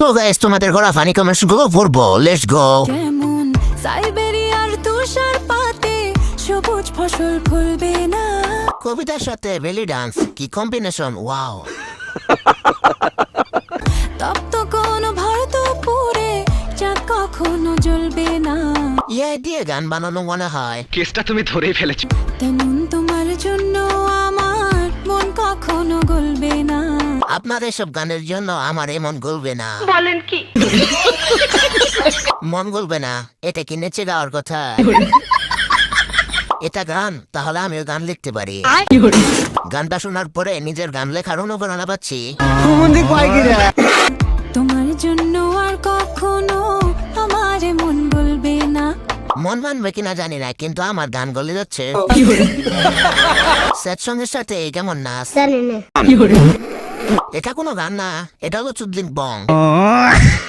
তো গাইস তোমাদের করা ফানি কমেন্টসগুলো পড়ব। লেটস গো যেমন সাইবেরিয়ার তুষার পাতে সবুজ ফসল ফলবে না? কবিতার সাথে বেলি ডান্স কি কম্বিনেশন ওয়াও তপ্ত কোন ভারত পুরে চাঁদ কখনো জ্বলবে না। ইয়ে দিয়ে গান বানানো মনে হয়। কেসটা তুমি ধরেই ফেলেছো। তেমন তোমার জন্য আমার আপনার এসব গানের জন্য আমার এমন গলবে না। বলেন কি? মন গলবে না। এটা কি নেচে গাওয়ার কথা? এটা গান তাহলে আমিও গান লিখতে পারি। গানটা শোনার পরে নিজের গান লেখার অনুপ্রেরণা পাচ্ছি। তোমার জন্য আর কখনো আমার মন গলবে না। মন মানবে কিনা জানি না কিন্তু আমার গান গলে যাচ্ছে। স্যাড সঙ্গের সাথে কেমন নাচ? এটা কোনো গান না এটা হলো চুদ্দিন বং।